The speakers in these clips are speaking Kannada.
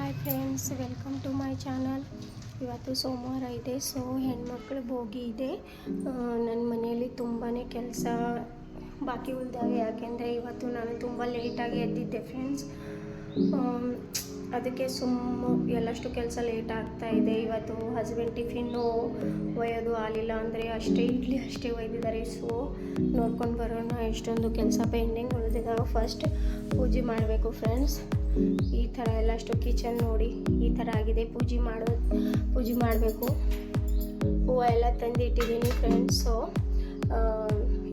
Hi friends, welcome to my channel. ಇವತ್ತು ಸೋಮವಾರ ಇದೆ, ಸೊ ಹೆಣ್ಮಕ್ಳು ಭೋಗಿ ಇದೆ. ನನ್ನ ಮನೆಯಲ್ಲಿ ತುಂಬಾ ಕೆಲಸ ಬಾಕಿ ಉಳಿದಾವೆ. ಯಾಕೆಂದರೆ ಇವತ್ತು ನಾನು ತುಂಬ ಲೇಟಾಗಿ ಎದ್ದಿದ್ದೆ ಫ್ರೆಂಡ್ಸ್. ಅದಕ್ಕೆ ಸುಮ್ಮ ಎಲ್ಲಷ್ಟು ಕೆಲಸ ಲೇಟ್ ಆಗ್ತಾ ಇದೆ. ಇವತ್ತು ಹಸ್ಬೆಂಡ್ ಟಿಫಿನ್ನು ಒಯ್ಯೋದು ಆಗಲಿಲ್ಲ ಅಂದರೆ ಅಷ್ಟೇ ಇಡ್ಲಿ ಅಷ್ಟೇ ಒಯ್ದಿದ್ದಾರೆ. ಸೊ ನೋಡ್ಕೊಂಡು ಬರೋಣ, ಎಷ್ಟೊಂದು ಕೆಲಸ ಪೆಂಡಿಂಗ್ ಉಳಿದಿದ್ದಾವೆ ಫಸ್ಟ್ ಪೂಜೆ ಮಾಡಬೇಕು ಫ್ರೆಂಡ್ಸ್. ಈ ಥರ ಎಲ್ಲ ಅಷ್ಟು ಕಿಚನ್ ನೋಡಿ ಈ ಥರ ಆಗಿದೆ. ಪೂಜೆ ಮಾಡೋ, ಪೂಜೆ ಮಾಡಬೇಕು. ಹೂವು ಎಲ್ಲ ತಂದು ಇಟ್ಟಿದ್ದೀನಿ ಫ್ರೆಂಡ್ಸ್ ಸೊ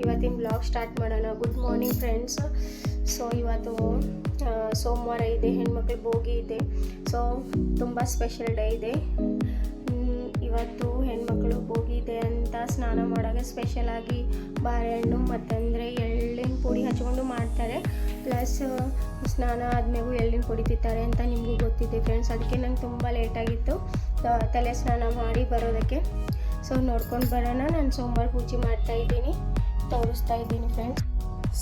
ಇವತ್ತಿನ ಬ್ಲಾಗ್ ಸ್ಟಾರ್ಟ್ ಮಾಡೋಣ. ಗುಡ್ ಮಾರ್ನಿಂಗ್ ಫ್ರೆಂಡ್ಸ್ ಸೊ ಇವತ್ತು ಸೋಮವಾರ ಇದೆ ಹೆಣ್ಮಕ್ಳು ಭೋಗಿ ಇದೆ. ಸೊ ತುಂಬ ಸ್ಪೆಷಲ್ ಡೇ ಇದೆ. ಇವತ್ತು ಹೆಣ್ಮಕ್ಳು ಸ್ನಾನ ಮಾಡೋಕ್ಕೆ ಸ್ಪೆಷಲಾಗಿ ಬಾಳೆಹಣ್ಣು, ಮತ್ತಂದರೆ ಎಳ್ಳಿನ ಪುಡಿ ಹಚ್ಕೊಂಡು ಮಾಡ್ತಾರೆ. ಪ್ಲಸ್ ಸ್ನಾನ ಆದಮೇಲೆ ಎಳ್ಳಿನ ಪುಡಿ ತಿಂತಾರೆ ಅಂತ ನಿಮಗೂ ಗೊತ್ತಿದೆ ಫ್ರೆಂಡ್ಸ್ ಅದಕ್ಕೆ ನಂಗೆ ತುಂಬ ಲೇಟಾಗಿತ್ತು ತಲೆ ಸ್ನಾನ ಮಾಡಿ ಬರೋದಕ್ಕೆ. ಸೊ ನೋಡ್ಕೊಂಡು ಬರೋಣ. ನಾನು ಸೋಮವಾರ ಪೂಜೆ ಮಾಡ್ತಾ ಇದ್ದೀನಿ. ತೋರಿಸ್ತಾ ಇದ್ದೀನಿ ಫ್ರೆಂಡ್ಸ್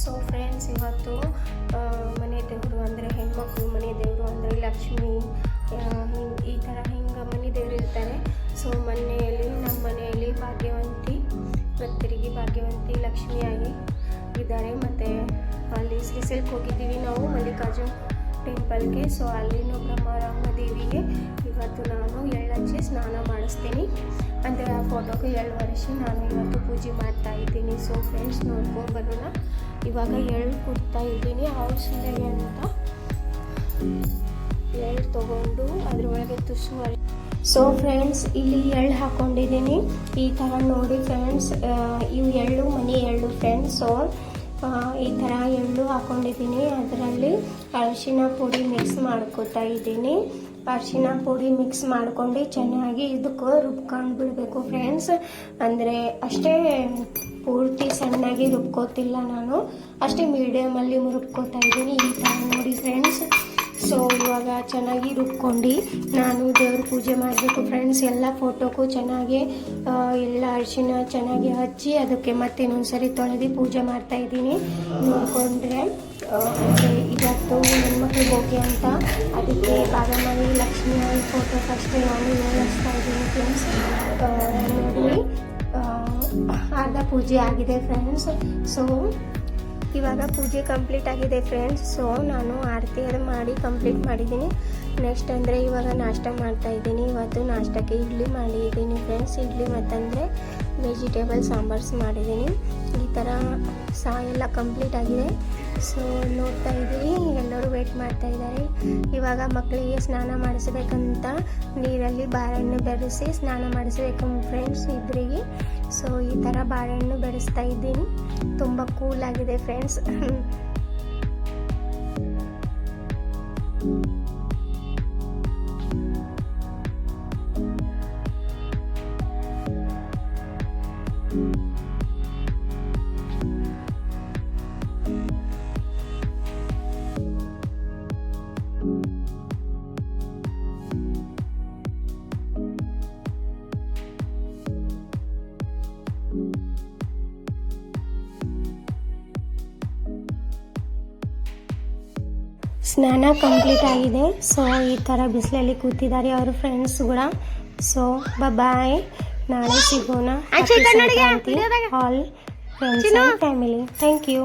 ಸೊ ಫ್ರೆಂಡ್ಸ್ ಇವತ್ತು ಮನೆ ದೇವರು ಅಂದರೆ ಹೆಣ್ಮಕ್ಳು ಮನೆ ದೇವರು ಅಂದರೆ ಲಕ್ಷ್ಮಿ ಅಲ್ಲಿ ಹೋಗಿದ್ದೀವಿ ನಾವು, ಮಲ್ಲಿಕಾರ್ಜುನ್ ಟೆಂಪಲ್ಗೆ ಸೊ ಅಲ್ಲಿನೂ ಬ್ರಹ್ಮರಾಮ ದೇವಿಗೆ ಇವತ್ತು ನಾನು ಎಳ್ಳಚ್ಚಿ ಸ್ನಾನ ಮಾಡಿಸ್ತೀನಿ. ಅಂದರೆ ಆ ಫೋಟೋಗೆ ಎಳ್ಳು ವರ್ಷ ನಾನು ಇವತ್ತು ಪೂಜೆ ಮಾಡ್ತಾ ಇದ್ದೀನಿ. ಸೊ ಫ್ರೆಂಡ್ಸ್ ನೋಡ್ಕೊಂಡು ಬರೋಣ. ಇವಾಗ ಎಳ್ಳು ಕೊಡ್ತಾ ಇದ್ದೀನಿ. ಔಷಧಿಗೆ ಅಂತ ಎಳ್ಳು ತೊಗೊಂಡು ಅದರೊಳಗೆ ತುಸು ಸೊ ಫ್ರೆಂಡ್ಸ್ ಇಲ್ಲಿ ಎಳ್ಳು ಹಾಕ್ಕೊಂಡಿದ್ದೀನಿ ಈ ಥರ ನೋಡಿ ಫ್ರೆಂಡ್ಸ್ ಇವು ಎಳ್ಳು, ಮನೆ ಎಳ್ಳು ಫ್ರೆಂಡ್ಸ್ ಸೊ ಈ ಥರ ಎಳ್ಳು ಹಾಕ್ಕೊಂಡಿದ್ದೀನಿ ಅದರಲ್ಲಿ ಅರಿಶಿನ ಪುಡಿ ಮಿಕ್ಸ್ ಮಾಡ್ಕೊತಾ ಇದ್ದೀನಿ. ಅರಿಶಿನ ಪುಡಿ ಮಿಕ್ಸ್ ಮಾಡ್ಕೊಂಡು ಚೆನ್ನಾಗಿ ಇದಕ್ಕೆ ರುಬ್ಕೊಂಡು ಬಿಡಬೇಕು ಫ್ರೆಂಡ್ಸ್ ಅಂದರೆ ಅಷ್ಟೇ ಪೂರ್ತಿ ಸಣ್ಣಾಗಿ ರುಬ್ಕೋತಿಲ್ಲ ನಾನು. ಅಷ್ಟೇ ಮೀಡಿಯಮಲ್ಲಿ ರುಬ್ಕೋತಾ ಇದ್ದೀನಿ. ಈ ಥರ ಇವಾಗ ಚೆನ್ನಾಗಿ ರುಬ್ಕೊಂಡು ನಾನು ದೇವ್ರ ಪೂಜೆ ಮಾಡಬೇಕು ಫ್ರೆಂಡ್ಸ್ ಎಲ್ಲ ಫೋಟೋಕ್ಕೂ ಚೆನ್ನಾಗಿ ಎಲ್ಲ ಅರಿಶಿನ ಚೆನ್ನಾಗಿ ಹಚ್ಚಿ ಅದಕ್ಕೆ ಮತ್ತೆ ಇನ್ನೊಂದು ಸರಿ ತೊಳೆದು ಪೂಜೆ ಮಾಡ್ತಾ ಇದ್ದೀನಿ. ನೋಡಿಕೊಂಡ್ರೆ ಇವತ್ತು ಹೆಣ್ಮಕ್ಳಿಗೆ ಹೋಗಿ ಅಂತ. ಅದಕ್ಕೆ ಬಾದಾಮಿ, ಲಕ್ಷ್ಮಿ ಫೋಟೋ ಫಸ್ಟ್ ನಾನು ಹೇಳಿಸ್ತಾ ಇದ್ದೀನಿ ಫ್ರೆಂಡ್ಸ್ ನೋಡಿ ಅರ್ಧ ಪೂಜೆ ಆಗಿದೆ ಫ್ರೆಂಡ್ಸ್ ಸೊ ಇವಾಗ ಪೂಜೆ ಕಂಪ್ಲೀಟ್ ಆಗಿದೆ ಫ್ರೆಂಡ್ಸ್ ಸೊ ನಾನು ಆರತಿ ಅದು ಮಾಡಿ ಕಂಪ್ಲೀಟ್ ಮಾಡಿದ್ದೀನಿ. ನೆಕ್ಸ್ಟ್ ಅಂದರೆ ಇವಾಗ ನಾಷ್ಟ ಮಾಡ್ತಾ ಇದ್ದೀನಿ. ಇವತ್ತು ನಾಷ್ಟಕ್ಕೆ ಇಡ್ಲಿ ಮಾಡಿದ್ದೀನಿ ಫ್ರೆಂಡ್ಸ್ ಇಡ್ಲಿ ಮತ್ತಂದರೆ ವೆಜಿಟೇಬಲ್ ಸಾಂಬಾರ್ಸ್ ಮಾಡಿದ್ದೀನಿ. ಈ ಥರ ಸಾ ಎಲ್ಲ ಕಂಪ್ಲೀಟ್ ಆಗಿದೆ. ಸೊ ನೋಡ್ತಾ ಇದ್ದೀವಿ ಎಲ್ಲರೂ ವೇಟ್ ಮಾಡ್ತಾ ಇದ್ದಾರೆ. ಇವಾಗ ಮಕ್ಕಳಿಗೆ ಸ್ನಾನ ಮಾಡಿಸ್ಬೇಕಂತ ನೀರಲ್ಲಿ ಬಾಳೆಹಣ್ಣು ಬೆರೆಸಿ ಸ್ನಾನ ಮಾಡಿಸ್ಬೇಕು ಫ್ರೆಂಡ್ಸ್ ಇಬ್ಬರಿಗೆ. ಸೊ ಈ ಥರ ಬಾಳೆಹಣ್ಣು ಬೆರೆಸ್ತಾ ಇದ್ದೀನಿ. ತುಂಬ ಕೂಲ್ ಆಗಿದೆ ಫ್ರೆಂಡ್ಸ್ ಸ್ನಾನ ಕಂಪ್ಲೀಟ್ ಆಗಿದೆ. ಸೊ ಈ ಥರ ಬಿಸಿಲಲ್ಲಿ ಕೂತಿದ್ದಾರೆ ಅವ್ರ ಫ್ರೆಂಡ್ಸ್ ಕೂಡ. ಸೊ ಬಾಯ್ ನಾಳೆ ಸಿಗೋಣ. All friends and family thank you